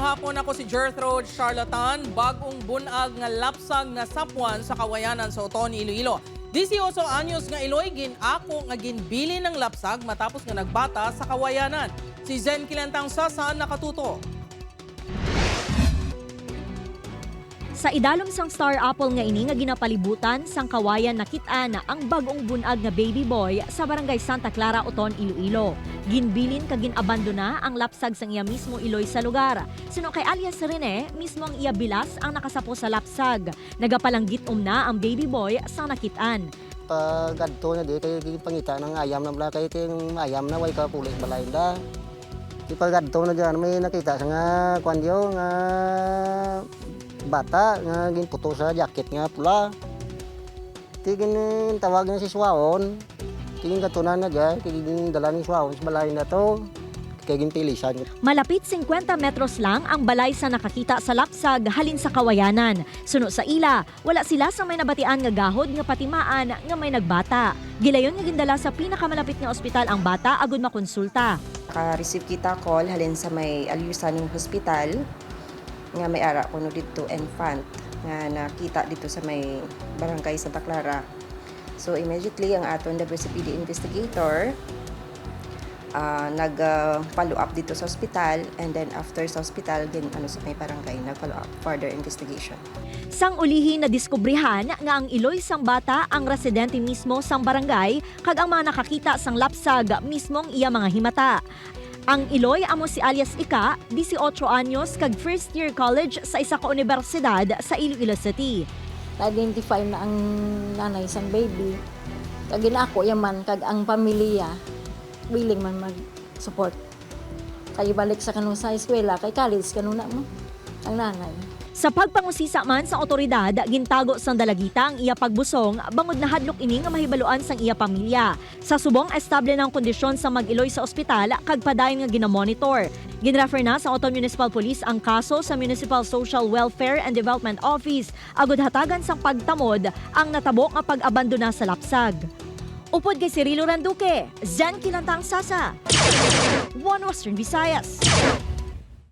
hapon ako si Gertrude Charlatan, bagong bunag nga lapsag nga sapwan sa kawayanan sa Oton, Iloilo. 18 anyos nga Iloy gin ako nga ginbili ng lapsag matapos nga nagbata sa kawayanan. Si Zen Kilentang Sasa nakatuto. Sa idalom sang Star Apple nga ini nga ginapalibutan sang kawayan nakit-an ang bagong bunag nga baby boy sa barangay Santa Clara, Oton, Iloilo. Ginbilin ka ginabandona ang lapsag sang iya mismo Iloy sa lugar. Sino kay alias Rene, mismo ang iya bilas ang nakasapo sa lapsag. Nagapalanggit na ang baby boy sang nakit-an. pag adto na di kay pangita ng ayam na bala kay kay ayam na way ka pulis balay da di pag na diyan may nakita sa nga kwan nga bata nga ginputo sa jacket nga pula tigin tawag na si Suwaon tigin katunan na diyan tigin dala ni Suwaon sa balay na to ginpilisan Malapit 50 metros lang ang balay sa nakakita sa lapsag halin sa kawayanan. Suno sa ila, wala sila sa may nabatian nga gahod nga patimaan nga may nagbata. Gilayon nga gindala sa pinakamalapit nga ospital ang bata agud makonsulta. Naka-receive kita call halin sa may Alyusaning Hospital nga may ara kuno dito infant nga nakita dito sa may barangay Santa Clara. So immediately ang aton WCPD investigator ah, nag-follow up dito sa hospital and then after sa hospital din ano sa may barangay nag-follow up further investigation. Sang ulihi na diskubrihan nga ang iloy sang bata ang residente mismo sang barangay kag ang mga nakakita sang lapsag mismong iya mga himata. Ang Iloy amo si alias Ika, 18 anyos kag first year college sa isa ka universidad sa Iloilo City. na-identify na ang nanay sang baby. Kag ako yaman kag ang pamilya willing man mag-support. Kay balik sa kanong sa eskwela kay college kanuna mo ang nanay. Sa pagpangusisa man sa otoridad, gintago sang dalagita ang iya pagbusong bangod na hadlok ini nga mahibaluan sang iya pamilya. Sa subong estable ng kondisyon sa mag-iloy sa ospital kag padayon nga ginamonitor. Ginrefer na sa Oton Municipal Police ang kaso sa Municipal Social Welfare and Development Office agud hatagan sang pagtamod ang natabok nga pag-abandona sa lapsag. Upod kay Cirilo Randuque, Zen Kilantang Sasa. One Western Visayas.